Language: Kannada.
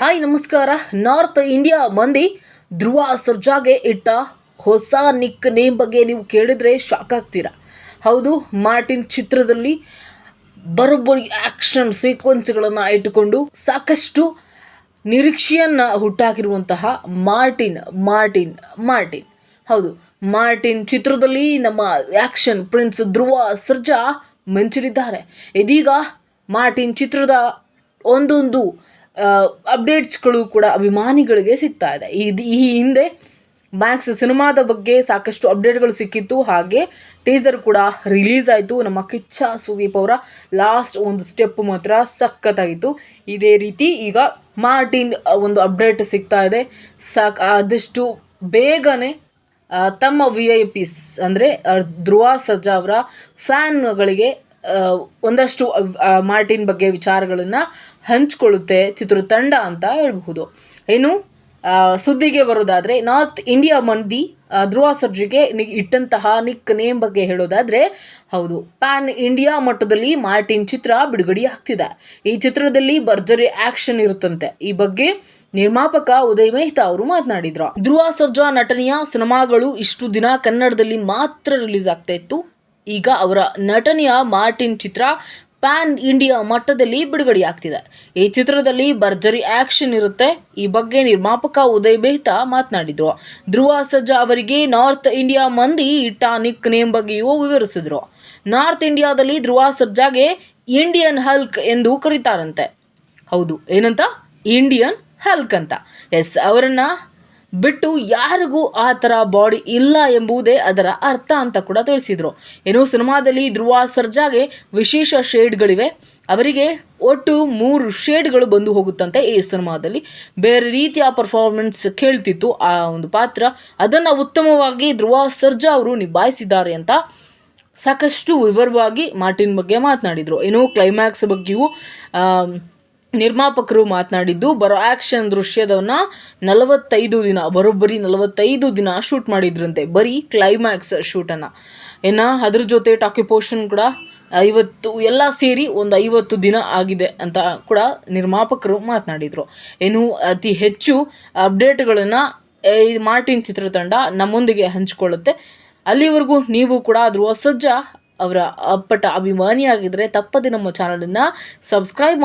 ಹಾಯ್ ನಮಸ್ಕಾರ. ನಾರ್ತ್ ಇಂಡಿಯಾ ಮಂದಿ ಧ್ರುವ ಸರ್ಜಾಗೆ ಇಟ್ಟ ಹೊಸ ನಿಕ್ ನೇಮ್ ಬಗ್ಗೆ ನೀವು ಕೇಳಿದ್ರೆ ಶಾಕ್ ಆಗ್ತೀರಾ. ಹೌದು, ಮಾರ್ಟಿನ್ ಚಿತ್ರದಲ್ಲಿ ಬರೋಬ್ಬರಿ ಆ್ಯಕ್ಷನ್ ಸೀಕ್ವೆನ್ಸ್ಗಳನ್ನು ಇಟ್ಟುಕೊಂಡು ಸಾಕಷ್ಟು ನಿರೀಕ್ಷೆಯನ್ನು ಹುಟ್ಟಾಕಿರುವಂತಹ ಮಾರ್ಟಿನ್ ಮಾರ್ಟಿನ್ ಮಾರ್ಟಿನ್. ಹೌದು, ಮಾರ್ಟಿನ್ ಚಿತ್ರದಲ್ಲಿ ನಮ್ಮ ಆ್ಯಕ್ಷನ್ ಪ್ರಿನ್ಸ್ ಧ್ರುವ ಸರ್ಜಾ ಮಿಂಚಲಿದ್ದಾರೆ. ಇದೀಗ ಮಾರ್ಟಿನ್ ಚಿತ್ರದ ಒಂದೊಂದು ಅಪ್ಡೇಟ್ಸ್ಗಳು ಕೂಡ ಅಭಿಮಾನಿಗಳಿಗೆ ಸಿಗ್ತಾ ಇದೆ. ಈ ಹಿಂದೆ ಮ್ಯಾಕ್ಸ್ ಸಿನಿಮಾದ ಬಗ್ಗೆ ಸಾಕಷ್ಟು ಅಪ್ಡೇಟ್ಗಳು ಸಿಕ್ಕಿತ್ತು. ಹಾಗೆ ಟೀಸರ್ ಕೂಡ ರಿಲೀಸ್ ಆಯಿತು. ನಮ್ಮ ಕಿಚ್ಚ ಸುದೀಪ್ ಅವರ ಲಾಸ್ಟ್ ಒಂದು ಸ್ಟೆಪ್ ಮಾತ್ರ ಸಖತ್ತಾಗಿತ್ತು. ಇದೇ ರೀತಿ ಈಗ ಮಾರ್ಟಿನ್ ಒಂದು ಅಪ್ಡೇಟ್ ಸಿಗ್ತಾ ಇದೆ. ಸಾಕ್, ಆದಷ್ಟು ಬೇಗನೆ ತಮ್ಮ ವಿ ಐ ಪಿಸ್ ಅಂದರೆ ಧ್ರುವ ಸರ್ಜಾ ಅವರ ಫ್ಯಾನ್ಗಳಿಗೆ ಒಂದಷ್ಟು ಮಾರ್ಟಿನ್ ಬಗ್ಗೆ ವಿಚಾರಗಳನ್ನು ಹಂಚಿಕೊಳ್ಳುತ್ತೆ ಚಿತ್ರತಂಡ ಅಂತ ಹೇಳಬಹುದು. ಇನ್ನು ಸುದ್ದಿಗೆ ಬರೋದಾದರೆ, ನಾರ್ತ್ ಇಂಡಿಯಾ ಮಂದಿ ಧ್ರುವ ಸರ್ಜಿಗೆ ಇಟ್ಟಂತಹ ನಿಕ್ ನೇಮ್ ಬಗ್ಗೆ ಹೇಳೋದಾದರೆ, ಹೌದು, ಪ್ಯಾನ್ ಇಂಡಿಯಾ ಮಟ್ಟದಲ್ಲಿ ಮಾರ್ಟಿನ್ ಚಿತ್ರ ಬಿಡುಗಡೆ ಆಗ್ತಿದೆ. ಈ ಚಿತ್ರದಲ್ಲಿ ಭರ್ಜರಿ ಆಕ್ಷನ್ ಇರುತ್ತಂತೆ. ಈ ಬಗ್ಗೆ ನಿರ್ಮಾಪಕ ಉದಯ್ ಮೆಹ್ತಾ ಅವರು ಮಾತನಾಡಿದ್ರು. ಧ್ರುವ ಸರ್ಜಾ ನಟನೆಯ ಸಿನಿಮಾಗಳು ಇಷ್ಟು ದಿನ ಕನ್ನಡದಲ್ಲಿ ಮಾತ್ರ ರಿಲೀಸ್ ಆಗ್ತಾ ಇತ್ತು. ಈಗ ಅವರ ನಟನೆಯ ಮಾರ್ಟಿನ್ ಚಿತ್ರ ಪ್ಯಾನ್ ಇಂಡಿಯಾ ಮಟ್ಟದಲ್ಲಿ ಬಿಡುಗಡೆಯಾಗ್ತಿದೆ. ಈ ಚಿತ್ರದಲ್ಲಿ ಭರ್ಜರಿ ಆಕ್ಷನ್ ಇರುತ್ತೆ. ಈ ಬಗ್ಗೆ ನಿರ್ಮಾಪಕ ಉದಯ್ ಮೆಹ್ತಾ ಮಾತನಾಡಿದ್ರು. ಧ್ರುವ ಸಜ್ಜಾ ಅವರಿಗೆ ನಾರ್ತ್ ಇಂಡಿಯಾ ಮಂದಿ ಟಾನಿಕ್ ನಿಕ್ ನೇಮ್ ಬಗ್ಗೆಯೂ ವಿವರಿಸಿದ್ರು. ನಾರ್ತ್ ಇಂಡಿಯಾದಲ್ಲಿ ಧ್ರುವ ಸಜ್ಜಾಗೆ ಇಂಡಿಯನ್ ಹಲ್ಕ್ ಎಂದು ಕರೀತಾರಂತೆ. ಹೌದು, ಏನಂತ? ಇಂಡಿಯನ್ ಹಲ್ಕ್ ಅಂತ. ಎಸ್, ಅವರನ್ನ ಬಿಟ್ಟು ಯಾರಿಗೂ ಆ ಥರ ಬಾಡಿ ಇಲ್ಲ ಎಂಬುದೇ ಅದರ ಅರ್ಥ ಅಂತ ಕೂಡ ತಿಳಿಸಿದರು. ಏನು ಸಿನಿಮಾದಲ್ಲಿ ಧ್ರುವ ಸರ್ಜಾಗೆ ವಿಶೇಷ ಶೇಡ್ಗಳಿವೆ. ಅವರಿಗೆ ಒಟ್ಟು ಮೂರು ಶೇಡ್ಗಳು ಬಂದು ಹೋಗುತ್ತಂತೆ ಈ ಸಿನಿಮಾದಲ್ಲಿ. ಬೇರೆ ರೀತಿಯ ಪರ್ಫಾರ್ಮೆನ್ಸ್ ಕೇಳ್ತಿತ್ತು ಆ ಒಂದು ಪಾತ್ರ. ಅದನ್ನು ಉತ್ತಮವಾಗಿ ಧ್ರುವ ಸರ್ಜಾ ಅವರು ನಿಭಾಯಿಸಿದ್ದಾರೆ ಅಂತ ಸಾಕಷ್ಟು ವಿವರವಾಗಿ ಮಾರ್ಟಿನ್ ಬಗ್ಗೆ ಮಾತನಾಡಿದರು. ಇನ್ನು ಕ್ಲೈಮ್ಯಾಕ್ಸ್ ಬಗ್ಗೆಯೂ ನಿರ್ಮಾಪಕರು ಮಾತನಾಡಿದ್ದು, ಬರೋ ಆ್ಯಕ್ಷನ್ ದೃಶ್ಯದವನ್ನ ನಲವತ್ತೈದು ದಿನ, ಬರೋಬ್ಬರಿ ನಲವತ್ತೈದು ದಿನ ಶೂಟ್ ಮಾಡಿದ್ರಂತೆ. ಬರೀ ಕ್ಲೈಮ್ಯಾಕ್ಸ್ ಶೂಟನ್ನು ಇನ್ನು ಅದ್ರ ಜೊತೆ ಟಾಕಿ ಕೂಡ ಐವತ್ತು, ಎಲ್ಲ ಸೇರಿ ಒಂದು ಐವತ್ತು ದಿನ ಆಗಿದೆ ಅಂತ ಕೂಡ ನಿರ್ಮಾಪಕರು ಮಾತನಾಡಿದರು. ಏನು, ಅತಿ ಹೆಚ್ಚು ಅಪ್ಡೇಟ್ಗಳನ್ನು ಈ ಮಾರ್ಟಿನ್ ಚಿತ್ರತಂಡ ನಮ್ಮೊಂದಿಗೆ ಹಂಚಿಕೊಳ್ಳುತ್ತೆ. ಅಲ್ಲಿವರೆಗೂ ನೀವು ಕೂಡ ಧ್ರುವ ಸಜ್ಜ ಅವರ ಅಪ್ಪಟ ಅಭಿಮಾನಿಯಾಗಿದ್ದರೆ ತಪ್ಪದೆ ನಮ್ಮ ಚಾನಲನ್ನು ಸಬ್ಸ್ಕ್ರೈಬ್